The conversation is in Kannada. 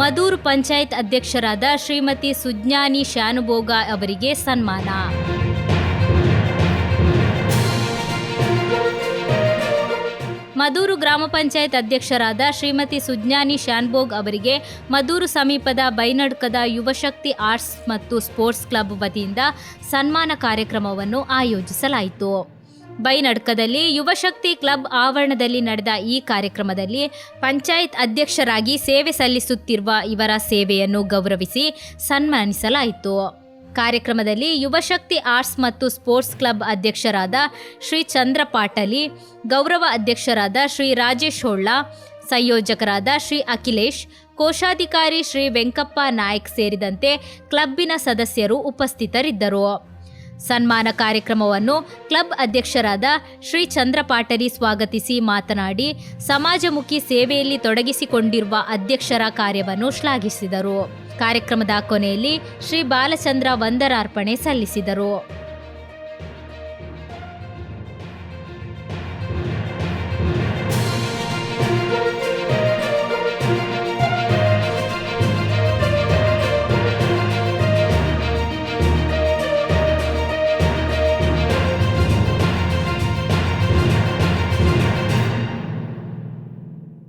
ಮದೂರು ಪಂಚಾಯತ್ ಅಧ್ಯಕ್ಷರಾದ ಶ್ರೀಮತಿ ಸುಜ್ಞಾನಿ ಶಾನುಭೋಗ ಅವರಿಗೆ ಸನ್ಮಾನ. ಮದೂರು ಗ್ರಾಮ ಪಂಚಾಯತ್ ಅಧ್ಯಕ್ಷರಾದ ಶ್ರೀಮತಿ ಸುಜ್ಞಾನಿ ಶಾನ್ಭೋಗ್ ಅವರಿಗೆ ಮದೂರು ಸಮೀಪದ ಬೈನಡ್ಕದ ಯುವಶಕ್ತಿ ಆರ್ಟ್ಸ್ ಮತ್ತು ಸ್ಪೋರ್ಟ್ಸ್ ಕ್ಲಬ್ ವತಿಯಿಂದ ಸನ್ಮಾನ ಕಾರ್ಯಕ್ರಮವನ್ನು ಆಯೋಜಿಸಲಾಯಿತು. ಬೈನಡ್ಕದಲ್ಲಿ ಯುವಶಕ್ತಿ ಕ್ಲಬ್ ಆವರಣದಲ್ಲಿ ನಡೆದ ಈ ಕಾರ್ಯಕ್ರಮದಲ್ಲಿ ಪಂಚಾಯತ್ ಅಧ್ಯಕ್ಷರಾಗಿ ಸೇವೆ ಸಲ್ಲಿಸುತ್ತಿರುವ ಇವರ ಸೇವೆಯನ್ನು ಗೌರವಿಸಿ ಸನ್ಮಾನಿಸಲಾಯಿತು. ಕಾರ್ಯಕ್ರಮದಲ್ಲಿ ಯುವಶಕ್ತಿ ಆರ್ಟ್ಸ್ ಮತ್ತು ಸ್ಪೋರ್ಟ್ಸ್ ಕ್ಲಬ್ ಅಧ್ಯಕ್ಷರಾದ ಶ್ರೀ ಚಂದ್ರ ಪಾಟಲಿ ಗೌರವ ಅಧ್ಯಕ್ಷರಾದ ಶ್ರೀ ರಾಜೇಶ್ ಹೊಳ್ಳ, ಸಂಯೋಜಕರಾದ ಶ್ರೀ ಅಖಿಲೇಶ್, ಕೋಶಾಧಿಕಾರಿ ಶ್ರೀ ವೆಂಕಪ್ಪ ನಾಯಕ್ ಸೇರಿದಂತೆ ಕ್ಲಬ್ಬಿನ ಸದಸ್ಯರು ಉಪಸ್ಥಿತರಿದ್ದರು. ಸನ್ಮಾನ ಕಾರ್ಯಕ್ರಮವನ್ನು ಕ್ಲಬ್ ಅಧ್ಯಕ್ಷರಾದ ಶ್ರೀ ಚಂದ್ರಪಾಟರಿ ಸ್ವಾಗತಿಸಿ ಮಾತನಾಡಿ, ಸಮಾಜಮುಖಿ ಸೇವೆಯಲ್ಲಿ ತೊಡಗಿಸಿಕೊಂಡಿರುವ ಅಧ್ಯಕ್ಷರ ಕಾರ್ಯವನ್ನು ಶ್ಲಾಘಿಸಿದರು. ಕಾರ್ಯಕ್ರಮದ ಕೊನೆಯಲ್ಲಿ ಶ್ರೀ ಬಾಲಚಂದ್ರ ವಂದರಾರ್ಪಣೆ ಸಲ್ಲಿಸಿದರು.